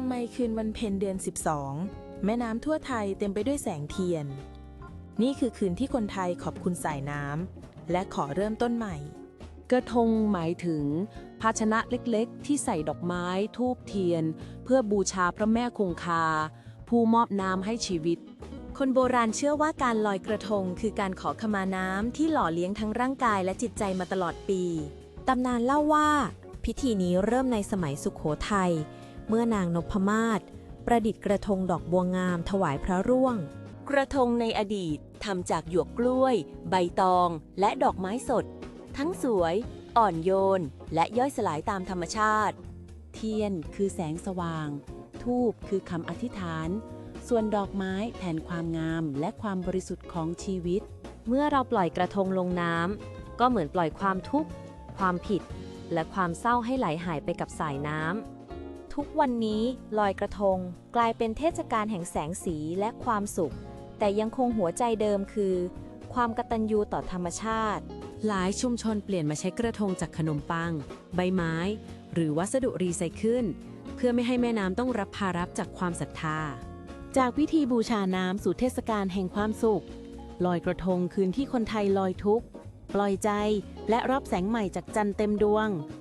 ำไมคืนวันเพ็ญเดือน 12 แม่น้ำทั่วไทยเต็มไปด้วยแสงเทียน นี่คือคืนที่คนไทยขอบคุณสายน้ำและขอเริ่มต้นใหม่ กระทงหมายถึง ภาชนะเล็กๆ ที่ใส่ดอกไม้ทูบเทียน เพื่อบูชาพระแม่คงคา ผู้มอบน้ำให้ชีวิต คนโบราณเชื่อว่าการลอยกระทงคือการขอขมาน้ำที่หล่อเลี้ยงทั้งร่างกายและจิตใจมาตลอดปี ตำนานเล่าว่า พิธีนี้เริ่มในสมัยสุขโขทัย เมื่อนางนพมาศประดิษฐ์กระทงดอกบัวงามถวายพระร่วง กระทงในอดีตทำจากหยวกกล้วย ใบตอง และดอกไม้สด ทั้งสวย อ่อนโยน และย่อยสลายตามธรรมชาติ เทียนคือแสงสว่าง ทูบคือคำอธิษฐาน ส่วนดอกไม้แทนความงามและความบริสุทธิ์ของชีวิต เมื่อเราปล่อยกระทงลงน้ำก็เหมือนปล่อยความทุกข์ ความผิด และความเศร้าให้ไหลหายไปกับสายน้ำ ทุกวันนี้ลอยกระทงกลายเป็นเทศกาลแห่งแสงสีและความสุข แต่ยังคงหัวใจเดิมคือ ความกตัญญูต่อธรรมชาติ หลายชุมชนเปลี่ยนมาใช้กระทงจากขนมปัง ใบไม้ หรือวัสดุรีไซเคิลเพื่อไม่ให้แม่น้ำต้องรับภาระจากความศรัทธา จากพิธีบูชาน้ำสู่เทศกาลแห่งความสุข ลอยกระทงคืนที่คนไทยลอยทุกข์ปล่อยใจและรับแสงใหม่จากจันทร์เต็มดวง